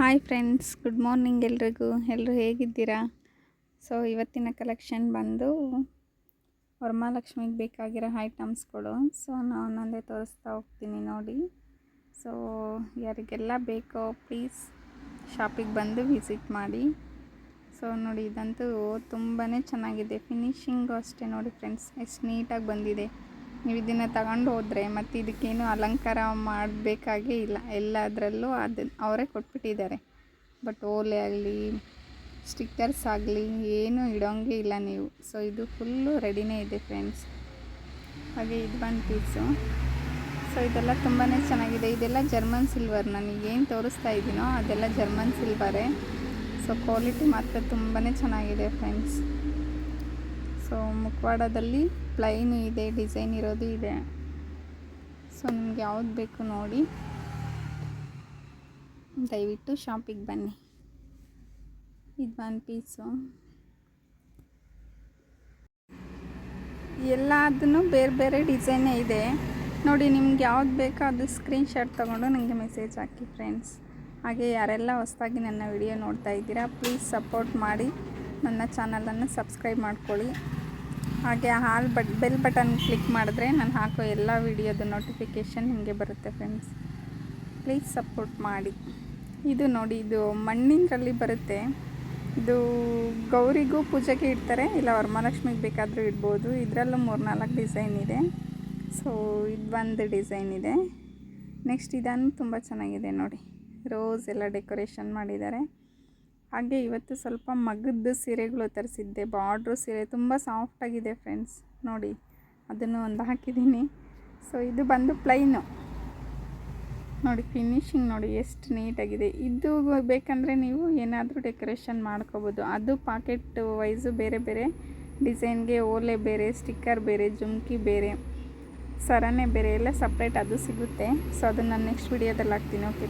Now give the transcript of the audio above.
Hi friends good morning ಎಲ್ರಿಗೂ. ಎಲ್ಲರೂ ಹೇಗಿದ್ದೀರಾ? ಸೊ ಇವತ್ತಿನ ಕಲೆಕ್ಷನ್ ಬಂದು ವರಮಹಾಲಕ್ಷ್ಮಿಗೆ ಬೇಕಾಗಿರೋ ಐಟಮ್ಸ್ಗಳು ಸೊ ನಾನು ಒಂದೊಂದೇ ತೋರಿಸ್ತಾ ಹೋಗ್ತೀನಿ ನೋಡಿ. ಸೊ ಯಾರಿಗೆಲ್ಲ ಬೇಕೋ ಪ್ಲೀಸ್ ಶಾಪಿಗೆ ಬಂದು ವಿಸಿಟ್ ಮಾಡಿ. ಸೊ ನೋಡಿ ಇದಂತೂ ತುಂಬಾ ಚೆನ್ನಾಗಿದೆ. ಫಿನಿಷಿಂಗು ಅಷ್ಟೇ ನೋಡಿ ಫ್ರೆಂಡ್ಸ್ ಎಷ್ಟು ನೀಟಾಗಿ ಬಂದಿದೆ. ನೀವು ಇದನ್ನು ತಗೊಂಡು ಹೋದರೆ ಮತ್ತು ಇದಕ್ಕೇನು ಅಲಂಕಾರ ಮಾಡಬೇಕಾಗೇ ಇಲ್ಲ. ಎಲ್ಲದರಲ್ಲೂ ಅದು ಅವರೇ ಕೊಟ್ಬಿಟ್ಟಿದ್ದಾರೆ. ಬಟ್ ಓಲೆ ಆಗಲಿ, ಸ್ಟಿಕ್ಕರ್ಸ್ ಆಗಲಿ ಏನೂ ಇಡೋಂಗೆ ಇಲ್ಲ ನೀವು. ಸೊ ಇದು ಫುಲ್ಲು ರೆಡಿನೇ ಇದೆ ಫ್ರೆಂಡ್ಸ್ ಹಾಗೆ ಇದು ಬಂದು ಪೀಸು ಸೊ ಇದೆಲ್ಲ ತುಂಬಾ ಚೆನ್ನಾಗಿದೆ. ಇದೆಲ್ಲ ಜರ್ಮನ್ ಸಿಲ್ವರ್ ನನಗೇನು ತೋರಿಸ್ತಾ ಇದ್ದೀನೋ ಅದೆಲ್ಲ ಜರ್ಮನ್ ಸಿಲ್ವರೇ ಸೊ ಕ್ವಾಲಿಟಿ ಮಾತ್ರ ತುಂಬಾ ಚೆನ್ನಾಗಿದೆ ಫ್ರೆಂಡ್ಸ್ ಸೊ ಮುಖವಾಡದಲ್ಲಿ ಪ್ಲೈನ್ ಇದೆ ಡಿಸೈನ್ ಇರೋದು ಇದೆ. ಸೊ ನಿಮ್ಗೆ ಯಾವ್ದು ಬೇಕು ನೋಡಿ. ದಯವಿಟ್ಟು ಶಾಪಿಗೆ ಬನ್ನಿ. ಇದು ಒನ್ ಪೀಸು ಎಲ್ಲದನ್ನು ಬೇರೆ ಬೇರೆ ಡಿಸೈನೇ ಇದೆ. ನೋಡಿ, ನಿಮ್ಗೆ ಯಾವ್ದು ಬೇಕೋ ಅದು ಸ್ಕ್ರೀನ್ಶಾಟ್ ತೊಗೊಂಡು ನನಗೆ ಮೆಸೇಜ್ ಹಾಕಿ ಫ್ರೆಂಡ್ಸ್ ಹಾಗೆ ಯಾರೆಲ್ಲ ಹೊಸದಾಗಿ ನನ್ನ ವಿಡಿಯೋ ನೋಡ್ತಾ ಇದ್ದೀರಾ ಪ್ಲೀಸ್ ಸಪೋರ್ಟ್ ಮಾಡಿ. ನನ್ನ ಚಾನಲನ್ನು ಸಬ್ಸ್ಕ್ರೈಬ್ ಮಾಡ್ಕೊಳ್ಳಿ. ಹಾಗೆ ಹಾಲ್ ಬಟ್, ಬೆಲ್ ಬಟನ್ ಕ್ಲಿಕ್ ಮಾಡಿದ್ರೆ ನಾನು ಹಾಕೋ ಎಲ್ಲ ವಿಡಿಯೋದು ನೋಟಿಫಿಕೇಷನ್ ನಿಮಗೆ ಬರುತ್ತೆ ಫ್ರೆಂಡ್ಸ್. ಪ್ಲೀಸ್ ಸಪೋರ್ಟ್ ಮಾಡಿ. ಇದು ನೋಡಿ, ಇದು ಮಣ್ಣಿನಲ್ಲಿ ಬರುತ್ತೆ. ಇದು ಗೌರಿಗೂ ಪೂಜೆಗೆ ಇಡ್ತಾರೆ, ಇಲ್ಲ ವರಮಹಾಲಕ್ಷ್ಮಿಗೆ ಬೇಕಾದರೂ ಇಡ್ಬೋದು. ಇದರಲ್ಲೂ ಮೂರು ನಾಲ್ಕು ಡಿಸೈನ್ ಇದೆ. ಸೊ, ಇದು ಒಂದು ಡಿಸೈನ್ ಇದೆ. ನೆಕ್ಸ್ಟ್ ಇದನ್ನು ತುಂಬ ಚೆನ್ನಾಗಿದೆ ನೋಡಿ. ರೋಸ್ ಎಲ್ಲ ಡೆಕೋರೇಷನ್ ಮಾಡಿದ್ದಾರೆ. ಹಾಗೆ ಇವತ್ತು ಸ್ವಲ್ಪ ಮಗದ್ದು ಸೀರೆಗಳು ತರಿಸಿದ್ದೆ. ಬಾರ್ಡ್ರು ಸೀರೆ ತುಂಬ ಸಾಫ್ಟಾಗಿದೆ ಫ್ರೆಂಡ್ಸ್ ನೋಡಿ, ಅದನ್ನು ಒಂದು ಹಾಕಿದ್ದೀನಿ. ಸೊ ಇದು ಬಂದು ಪ್ಲೈನು ನೋಡಿ ಫಿನಿಶಿಂಗ್ ನೋಡಿ ಎಷ್ಟು ನೀಟಾಗಿದೆ ಇದು ಬೇಕಂದರೆ ನೀವು ಏನಾದರೂ ಡೆಕೋರೇಷನ್ ಮಾಡ್ಕೋಬೋದು. ಅದು ಪಾಕೆಟ್ ವೈಸು ಬೇರೆ ಬೇರೆ. ಡಿಸೈನ್ಗೆ ಓಲೆ ಬೇರೆ ಸ್ಟಿಕ್ಕರ್ ಬೇರೆ, ಜುಮ್ಕಿ ಬೇರೆ, ಸರನೆ ಬೇರೆ ಎಲ್ಲ ಸಪ್ರೇಟ್ ಅದು ಸಿಗುತ್ತೆ. ಸೊ ಅದನ್ನು ನಾನು ನೆಕ್ಸ್ಟ್ ವಿಡಿಯೋದಲ್ಲಿ ಹಾಕ್ತೀನಿ ಓಕೆ